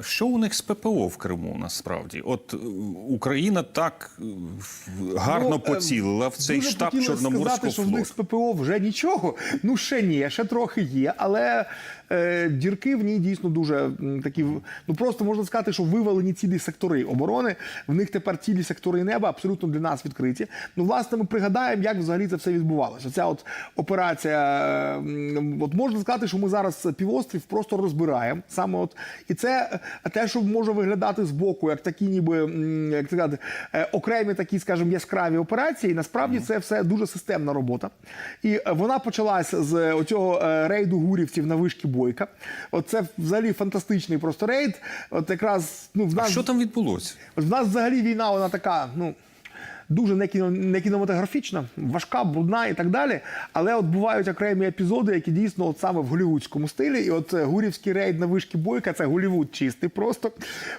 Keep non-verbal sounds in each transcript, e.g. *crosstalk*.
Що у них з ППО в Криму насправді? От е, Україна так е, гарно Ну, е, поцілила в цей дуже штаб Чорноморського сказати, що в них з. ППО вже нічого. Ну ще ні, ще трохи є. Але е, дірки в ній дійсно дуже такі. Ну просто можна сказати, що вивалені цілі сектори оборони. В них тепер цілі сектори неба абсолютно для нас відкриті. Ну, власне, ми пригадаємо, як взагалі це все відбувалося. Ця от операція, е, от можна сказати, що ми зараз півострів просто розбираємо. Саме от і це е, те, що може виглядати збоку, як такі, ніби як сказати, е, окремі такі, скажімо, яскраві операції. Насправді це все дуже системна робота. І е, вона почалась з оцього е, рейду гурівців на вишки Бойка. Оце взагалі фантастичний просто рейд. От якраз ну в А нас що там відбулося? От в нас взагалі війна, вона така, ну. Дуже не, кіно, не кінематографічна, важка, брудна і так далі. Але от бувають окремі епізоди, які дійсно от саме в голівудському стилі. І от е, гурівський рейд на вишки Бойка це Голівуд чистий просто.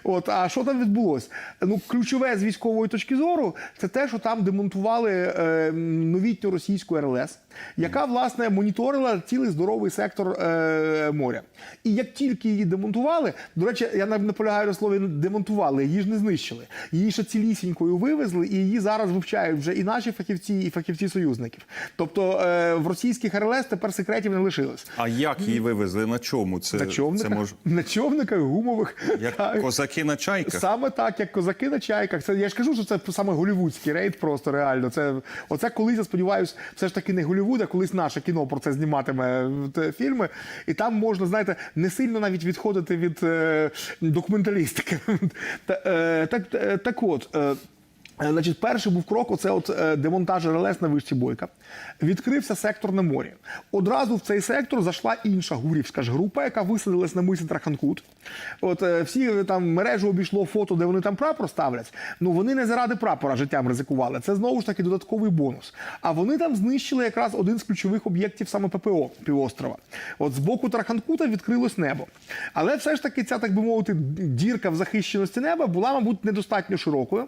От, а що там відбулося? Ну, ключове з військової точки зору, це те, що там демонтували е, новітню російську РЛС, яка власне моніторила цілий здоровий сектор е, моря. І як тільки її демонтували, до речі, я наполягаю на слові демонтували, її ж не знищили. Її ще цілісінькою вивезли, і її зараз вивчають вже і наші фахівці, і фахівці союзників. Тобто е, в російських РЛС тепер секретів не лишилось. А як її вивезли? На чому? Це, На човниках, це може на човниках гумових. як Так. козаки на чайках? Саме так, як козаки на чайках. Це я ж кажу, що це саме голівудський рейд, просто реально. Це оце колись, я сподіваюся, все ж таки не Голівуд, а колись наше кіно про це зніматиме те, фільми. І там можна, знаєте, не сильно навіть відходити від е, документалістики. *laughs* Та, е, так, е, так от. Е, Значить, перший був крок, оце от е, демонтаж РЛС на вишці Бойка. Відкрився сектор на морі. Одразу в цей сектор зайшла інша гурівська ж група, яка висадилась на мисі Траханкут. От е, всі е, там мережу обійшло фото, де вони там прапор ставлять. Ну вони не заради прапора життям ризикували. Це знову ж таки додатковий бонус. А вони там знищили якраз один з ключових об'єктів саме ППО півострова. От з боку Траханкута відкрилось небо. Але все ж таки ця, так би мовити, дірка в захищеності неба була, мабуть, недостатньо широкою.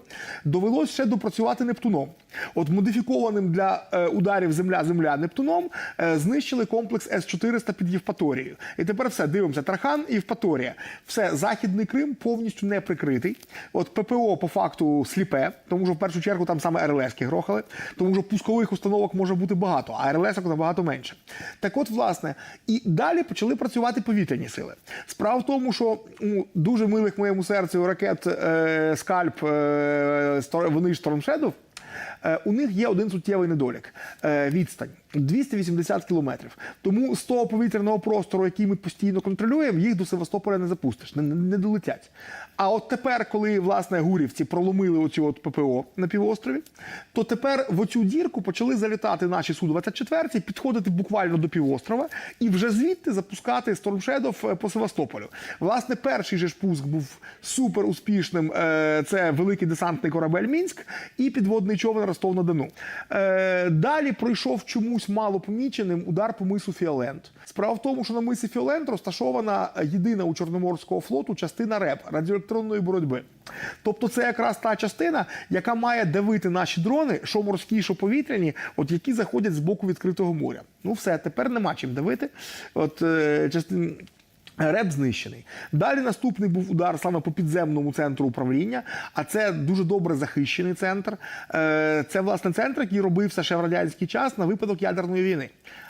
Довелось ще допрацювати Нептуном. От модифікованим для е, ударів Земля-Земля Нептуном е, знищили комплекс С-400 під Євпаторією. І тепер все, дивимося, Тархан і Євпаторія. Все, Західний Крим повністю не прикритий. От ППО по факту сліпе, тому що в першу чергу там саме РЛСки грохали, тому що пускових установок може бути багато, а РЛСок набагато менше. Так от, власне, і далі почали працювати повітряні сили. Справа в тому, що у дуже милих моєму серцю ракет е, Скальп, е, вони ж Е, У них є один суттєвий недолік Е, відстань 280 кілометрів. Тому з того повітряного простору, який ми постійно контролюємо, їх до Севастополя не запустиш, не, не долетять. А от тепер, коли власне гурівці проломили оцю от ППО на півострові, то тепер в оцю дірку почали залітати наші су 24 підходити буквально до півострова і вже звідти запускати Storm Shadow по Севастополю. Власне, перший же ж пуск був супер успішним. Е, Це великий десантний корабель Мінськ і підводний човен Ростов на Дону. Е, Далі пройшов чомусь мало поміченим удар по мису Фіолент. Справа в тому, що на мисі Фіолент розташована єдина у Чорноморського флоту частина РЕП радіоелектронної боротьби. Тобто, це якраз та частина, яка має давити наші дрони, що морські, що повітряні, от які заходять з боку відкритого моря. Ну все, тепер нема чим давити. От е, частин. Реп знищений. Далі наступний був удар саме по підземному центру управління, а це дуже добре захищений центр. Е, Це власне центр, який робився ще в радянський час на випадок ядерної війни.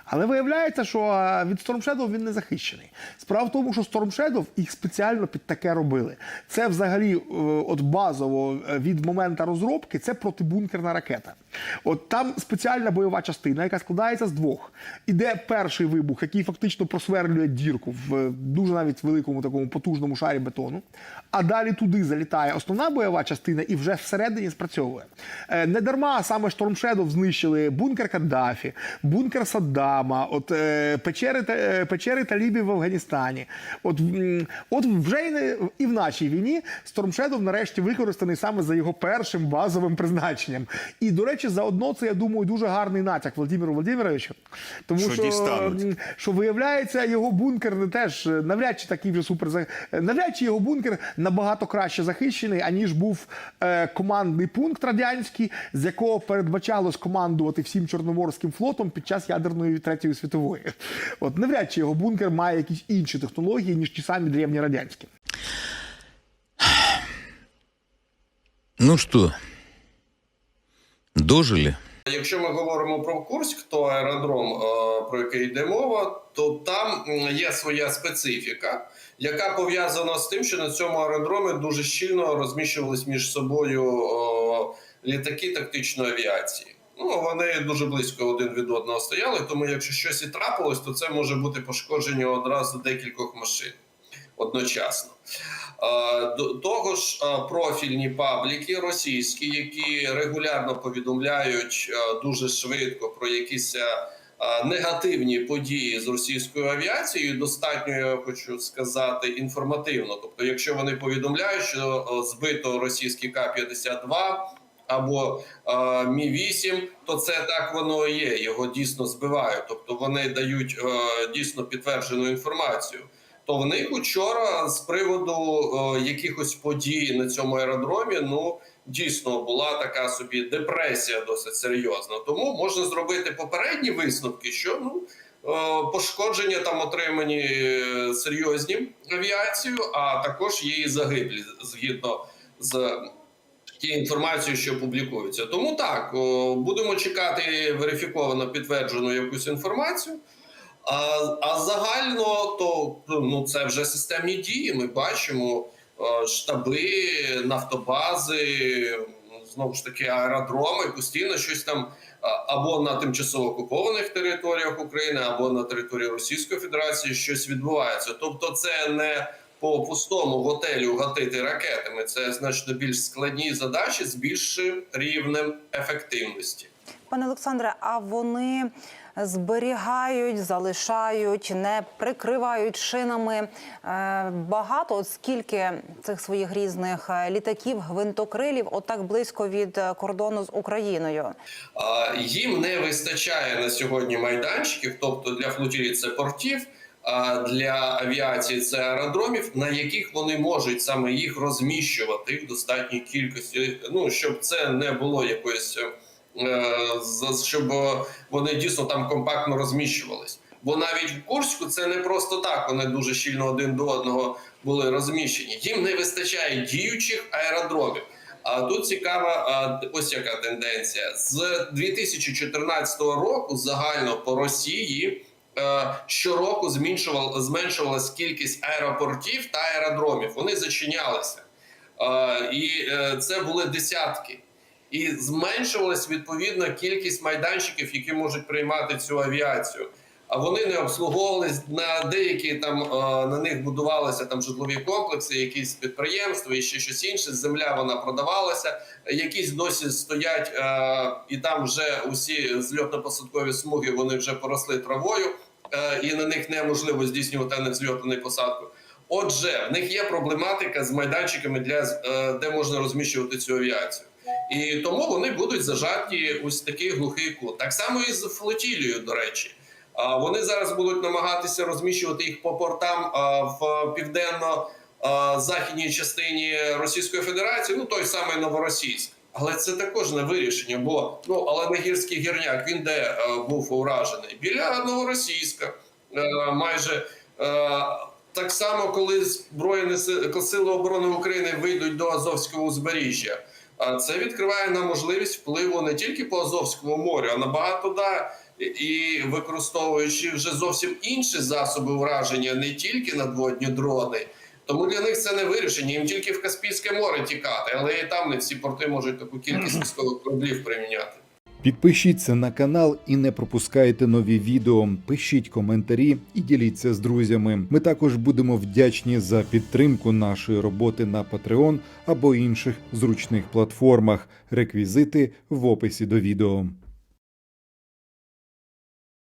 Але виявляється, що е, від Storm Shadow він не захищений. Справа в тому, що Storm Shadow їх спеціально під таке робили. Це взагалі, е, от базово е, від моменту розробки, це протибункерна ракета. От там спеціальна бойова частина, яка складається з двох. Іде перший вибух, який фактично просверлює дірку в дуже навіть великому такому потужному шарі бетону. А далі туди залітає основна бойова частина і вже всередині спрацьовує. Не дарма саме Storm Shadow знищили бункер Каддафі, бункер Саддама, от е, печери, та- е, печери талібів в Афганістані. От, от вже і, не- і в нашій війні Shadow нарешті використаний саме за його першим базовим призначенням. І, до речі, заодно це, я думаю, дуже гарний натяк Володимиру Володимировичу. Тому Що що, що виявляється, його бункер не теж е, навряд чи такий вже супер навряд чи його бункер набагато краще захищений, аніж був е, командний пункт радянський, з якого передбачалось командувати всім Чорноморським флотом під час ядерної Третьої світової. От навряд чи його бункер має якісь інші технології, ніж ті самі древні радянські. Ну что, дожили? Якщо ми говоримо про Курськ, то аеродром, е, про який йде мова, то там є своя специфіка, яка пов'язана з тим, що на цьому аеродромі дуже щільно розміщувались між собою е, літаки тактичної авіації. Ну вони дуже близько один від одного стояли. Тому, якщо щось і трапилось, то це може бути пошкодження одразу декількох машин одночасно. До того ж, профільні пабліки російські, які регулярно повідомляють дуже швидко про якісь негативні події з російською авіацією, достатньо я хочу сказати інформативно. Тобто, якщо вони повідомляють, що збито російський К-52 або Мі 8 то це так воно і є. Його дійсно збивають. Тобто вони дають е, дійсно підтверджену інформацію. То в них учора з приводу е, якихось подій на цьому аеродромі, ну дійсно була така собі депресія досить серйозна. Тому можна зробити попередні висновки, що ну е, пошкодження там отримані серйозні авіацією, а також є і загиблі згідно з тією інформацією, що публікується. Тому так будемо чекати верифіковано підтверджену якусь інформацію. А, а загально то ну це вже системні дії. Ми бачимо штаби, нафтобази, знову ж таки аеродроми, постійно щось там або на тимчасово окупованих територіях України, або на території Російської Федерації щось відбувається. Тобто, це не по пустому готелю гатити ракетами. Це значно більш складні задачі з більшим рівнем ефективності. Пане Олександре, а вони зберігають, залишають, не прикривають шинами е, багато, от скільки цих своїх різних е, літаків, гвинтокрилів, отак близько від е, кордону з Україною. Їм не вистачає на сьогодні майданчиків, тобто для флотілії це портів, для авіації це аеродромів, на яких вони можуть саме їх розміщувати в достатній кількості. Ну щоб це не було якоюсь, е, щоб вони дійсно там компактно розміщувались. Бо навіть в Курську це не просто так. Вони дуже щільно один до одного були розміщені. Їм не вистачає діючих аеродромів. А тут цікава ось яка тенденція з 2014 року. Загально по Росії щороку зменшувала зменшувалась кількість аеропортів та аеродромів. Вони зачинялися, Е, і е, це були десятки. І зменшувалась відповідно кількість майданчиків, які можуть приймати цю авіацію. А вони не обслуговувались на деякі там е, на них будувалися там житлові комплекси, якісь підприємства і ще щось інше. Земля вона продавалася. Якісь досі стоять, е, і там вже усі зльотно-посадкові смуги вони вже поросли травою, е, і на них неможливо здійснювати ані посадку. Отже, в них є проблематика з майданчиками для е, де можна розміщувати цю авіацію. І тому вони будуть зажаті ось такий глухий кут. Так само і з флотілією, до речі. Вони зараз будуть намагатися розміщувати їх по портам в південно-західній частині Російської Федерації, ну той самий Новоросійськ. Але це також не вирішення, бо ну але не гірський гірняк він де е, був уражений біля Новоросійська, е, майже е, так само, коли збройні сили оборони України вийдуть до Азовського узбережжя. Це відкриває нам можливість впливу не тільки по Азовському морю, а набагато да і використовуючи вже зовсім інші засоби ураження, не тільки надводні дрони. Тому для них це не вирішення. Їм тільки в Каспійське море тікати, але і там не всі порти можуть таку кількість *clears throat* військових кораблів приміняти. Підпишіться на канал і не пропускайте нові відео. Пишіть коментарі і діліться з друзями. Ми також будемо вдячні за підтримку нашої роботи на Patreon або інших зручних платформах. Реквізити в описі до відео.